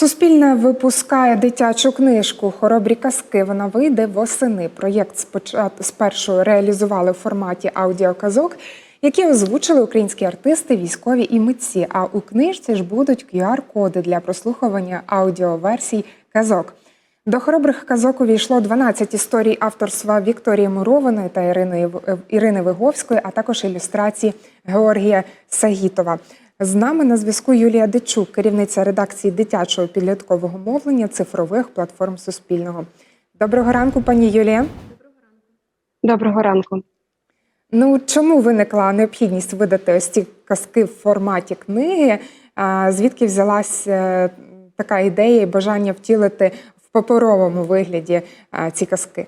Суспільне випускає дитячу книжку Хоробрі казки. Вона вийде восени. Проєкт спершу реалізували в форматі аудіоказок, які озвучили українські артисти, військові і митці. А у книжці ж будуть QR-коди для прослухування аудіоверсій казок. До хоробрих казок увійшло 12 історій авторства Вікторії Мурованої та Ірини, Ірини Виговської, а також ілюстрації Георгія Сагітова. З нами на зв'язку Юлія Дичук, керівниця редакції дитячого підліткового мовлення цифрових платформ Суспільного. Доброго ранку, пані Юлія. Доброго ранку. Ну чому виникла необхідність видати ось ці казки в форматі книги? Звідки взялась е, така ідея і бажання втілити в паперовому вигляді ці казки?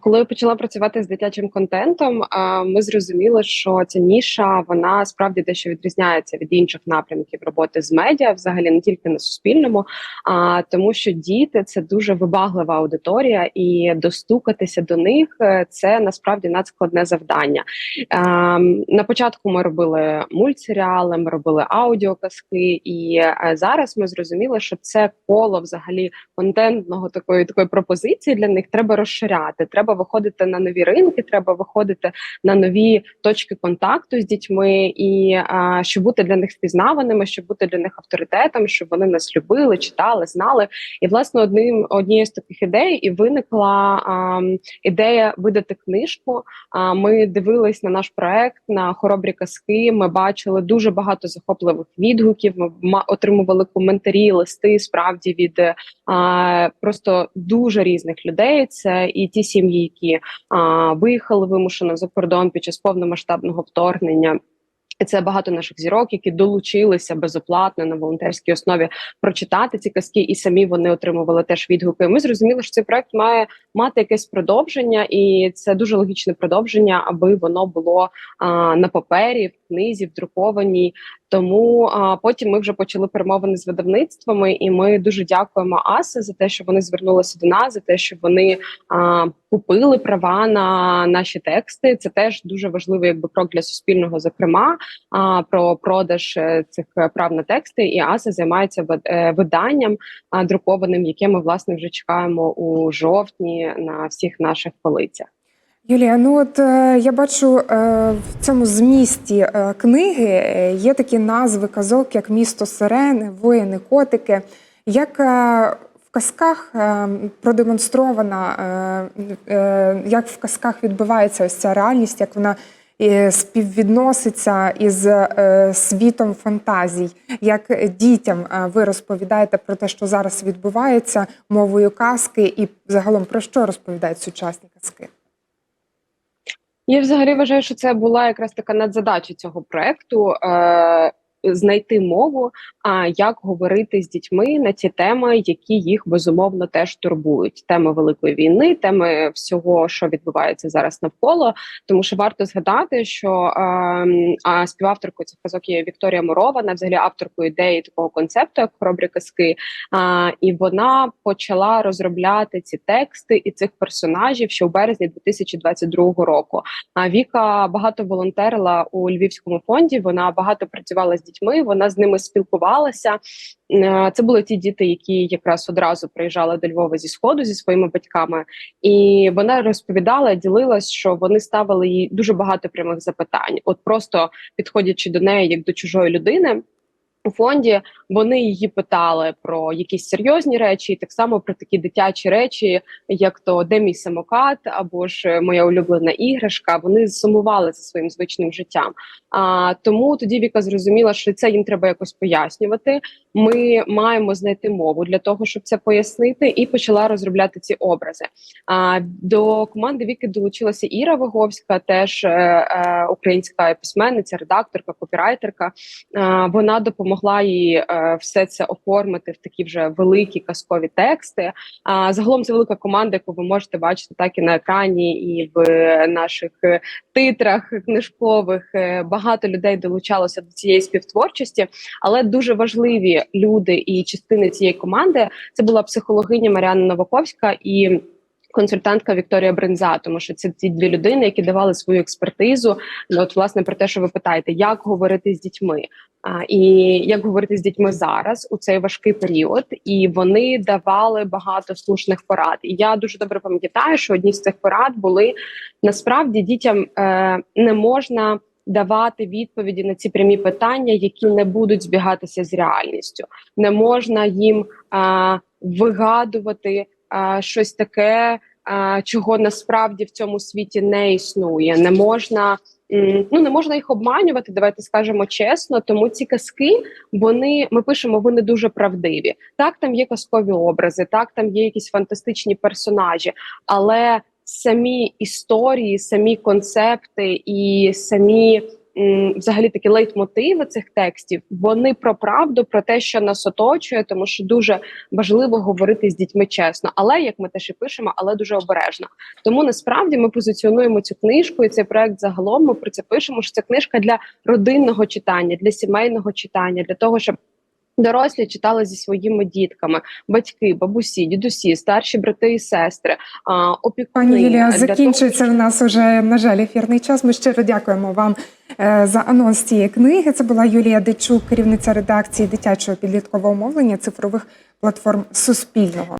Коли я почала працювати з дитячим контентом, ми зрозуміли, що ця ніша вона справді дещо відрізняється від інших напрямків роботи з медіа, взагалі не тільки на суспільному, а тому, що діти це дуже вибаглива аудиторія, і достукатися до них е, це насправді надскладне завдання. Ем, На початку ми робили мультсеріали, ми робили аудіоказки, і е, зараз ми зрозуміли, що це коло взагалі контентного такої такої пропозиції для них треба розширяти. Треба виходити на нові ринки, треба виходити на нові точки контакту з дітьми, і а, щоб бути для них впізнаваними, щоб бути для них авторитетом, щоб вони нас любили, читали, знали. І власне одним однією з таких ідей і виникла а, ідея видати книжку. А ми дивились на наш проект на хоробрі казки. Ми бачили дуже багато захопливих відгуків. Ми отримували коментарі, листи справді від а, просто дуже різних людей. Це і ті сім'ї, які а, виїхали вимушено за кордон під час повномасштабного вторгнення. І Це багато наших зірок, які долучилися безоплатно на волонтерській основі прочитати ці казки, і самі вони отримували теж відгуки. Ми зрозуміли, що цей проект має мати якесь продовження, і це дуже логічне продовження, аби воно було а, на папері, книзі, в друкованій. Тому а, потім ми вже почали перемовини з видавництвами, і ми дуже дякуємо АСи за те, що вони звернулися до нас, за те, що вони а, купили права на наші тексти. Це теж дуже важливий якби крок для суспільного, зокрема а, про продаж е, цих прав на тексти. І АСи займається е, виданням а, друкованим, яке ми власне вже чекаємо у жовтні на всіх наших полицях. Юлія, ну от е, я бачу е, в цьому змісті е, книги є такі назви казок, як місто Сирени, воїни, котики. Як в казках продемонстрована, як в казках відбувається ось ця реальність, як вона співвідноситься із світом фантазій, як дітям ви розповідаєте про те, що зараз відбувається мовою казки, і загалом про що розповідають сучасні казки? Я взагалі вважаю, що це була якраз така надзадача цього проекту. Е- Знайти мову, а як говорити з дітьми на ті теми, які їх безумовно теж турбують. Теми великої війни, теми всього, що відбувається зараз навколо. Тому що варто згадати, що е, а співавторкою цих казок є Вікторія Морована, взагалі авторкою ідеї такого концепту, як хоробрі казки. А, і вона почала розробляти ці тексти і цих персонажів ще в березні 2022 року. А Віка багато волонтерила у Львівському фонді. Вона багато працювала з дітьми. Вона з ними спілкувалася. Е, Це були ті діти, які якраз одразу приїжджали до Львова зі сходу зі своїми батьками, і вона розповідала, ділилась, що вони ставили їй дуже багато прямих запитань. От просто підходячи до неї як до чужої людини. У фонді вони її питали про якісь серйозні речі, і так само про такі дитячі речі, як то де мій самокат, або ж моя улюблена іграшка. Вони сумували за своїм звичним життям. А тому тоді Віка зрозуміла, що це їм треба якось пояснювати. Ми маємо знайти мову для того, щоб це пояснити, і почала розробляти ці образи. А до команди Віки долучилася Іра Виговська, теж е, е, українська письменниця, редакторка, копірайтерка. Е, вона допомогла їй е, все це оформити в такі вже великі казкові тексти. А загалом це велика команда, яку ви можете бачити так і на екрані, і в наших е, титрах книжкових. Е, Багато людей долучалося до цієї співтворчості, але дуже важливі люди і частини цієї команди це була психологиня Маріана Новаковська і. Консультантка Вікторія Бренза, тому що це ці дві людини, які давали свою експертизу. Ну, от власне про те, що ви питаєте, як говорити з дітьми. А, і як говорити з дітьми зараз у цей важкий період, і вони давали багато слушних порад. І я дуже добре пам'ятаю, що одні з цих порад були насправді дітям е, не можна давати відповіді на ці прямі питання, які не будуть збігатися з реальністю. Не можна їм е, вигадувати е, щось таке, е, чого насправді в цьому світі не існує. Не можна. Ну, не можна їх обманювати, давайте скажемо чесно. Тому ці казки вони ми пишемо, вони дуже правдиві. Так, там є казкові образи, так там є якісь фантастичні персонажі, але самі історії, самі концепти і самі взагалі такі лейтмотиви цих текстів, вони про правду, про те, що нас оточує, тому що дуже важливо говорити з дітьми чесно, але як ми теж і пишемо, але дуже обережно. Тому насправді ми позиціонуємо цю книжку і цей проект загалом. Ми про це пишемо. Що це книжка для родинного читання, для сімейного читання, для того, щоб дорослі читали зі своїми дітками, батьки, бабусі, дідусі, старші брати і сестри, опікуни. Пані Юлія, для того, закінчується в нас уже на жаль ефірний час. Ми щиро дякуємо вам за анонс цієї книги. Це була Юлія Дичук, керівниця редакції дитячого підліткового мовлення цифрових платформ Суспільного.